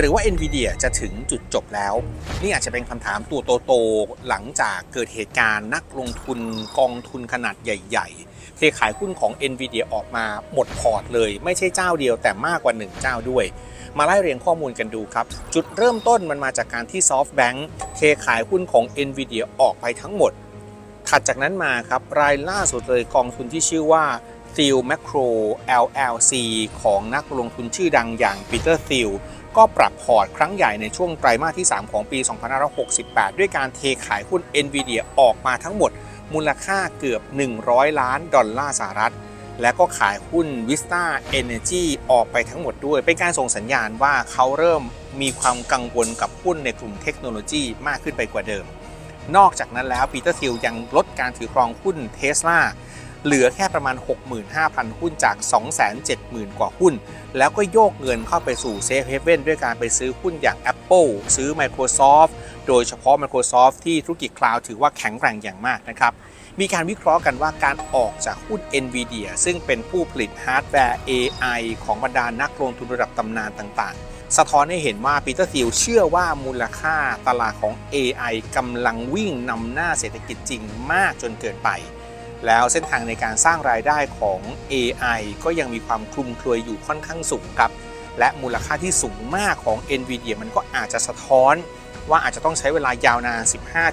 หรือว่า NVIDIA จะถึงจุดจบแล้ว นี่อาจจะเป็นคำถามตัวโตๆหลังจากเกิดเหตุการณ์นักลงทุนกองทุนขนาดใหญ่ ๆ เทขายหุ้นของ NVIDIA ออกมาหมดพอร์ตเลย ไม่ใช่เจ้าเดียวแต่มากกว่า 1 เจ้าด้วย มาไล่เรียงข้อมูลกันดูครับ จุดเริ่มต้นมันมาจากการที่ SoftBank เทขายหุ้นของ NVIDIA ออกไปทั้งหมด ถัดจากนั้นมาครับรายล่าสุดเลยกองทุนที่ชื่อว่า t h e l Macro LLC ของนักลงทุนชื่อดังอย่างปีเตอร์ซิล ก็ปรับพอร์ตครั้งใหญ่ในช่วงไตรมาสที่ 3 ของปี 2568 ด้วยการเทขายหุ้น NVIDIA ออกมาทั้งหมด มูลค่าเกือบ 100 ล้านดอลลาร์สหรัฐ และก็ขายหุ้น Vista Energy ออกไปทั้งหมดด้วย เป็นการส่งสัญญาณว่าเขาเริ่มมีความกังวลกับหุ้นในกลุ่มเทคโนโลยีมากขึ้นไปกว่าเดิม นอกจากนั้นแล้วปีเตอร์ซิลยังลดการถือครองหุ้นเท s l a เหลือแค่ประมาณ 65,000 หุ้นจาก 270,000 กว่าหุ้น แล้วก็โยกเงินเข้าไปสู่เซฟเฮเว่นด้วยการไปซื้อหุ้นอย่าง Apple ซื้อ Microsoft โดยเฉพาะ Microsoft ที่ธุรกิจคลาวด์ถือว่าแข็งแกร่งอย่างมากนะครับ มีการวิเคราะห์กันว่าการออกจากหุ้น NVIDIA ซึ่งเป็นผู้ผลิตฮาร์ดแวร์ AI ของบรรดานักลงทุนระดับตำนานต่างๆ สะท้อนให้เห็นว่าปีเตอร์ซิลเชื่อว่ามูลค่าตลาดของ AI กำลังวิ่งนำหน้าเศรษฐกิจจริงมากจนเกินไป แล้วเส้นทางในการสร้างรายได้ของ AI ก็ยังมีความคลุมเครืออยู่ค่อนข้างสูงครับ และมูลค่าที่สูงมากของ NVIDIA มันก็อาจจะสะท้อน ว่าอาจจะต้องใช้เวลายาวนาน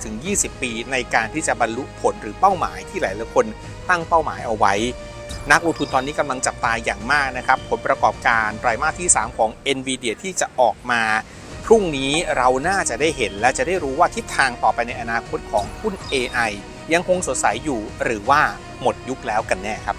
15-20 ปี ในการที่จะบรรลุผลหรือเป้าหมายที่หลายหลายคนตั้งเป้าหมายเอาไว้ นักลงทุนตอนนี้กำลังจับตาอย่างมากนะครับ ผลประกอบการไตรมาสที่ 3 ของ NVIDIA ที่จะออกมาพรุ่งนี้เราน่าจะได้เห็นและจะได้รู้ว่าทิศทางต่อไปในอนาคตของหุ้น AI ยังคงสดใสอยู่หรือว่าหมดยุคแล้วกันแน่ครับ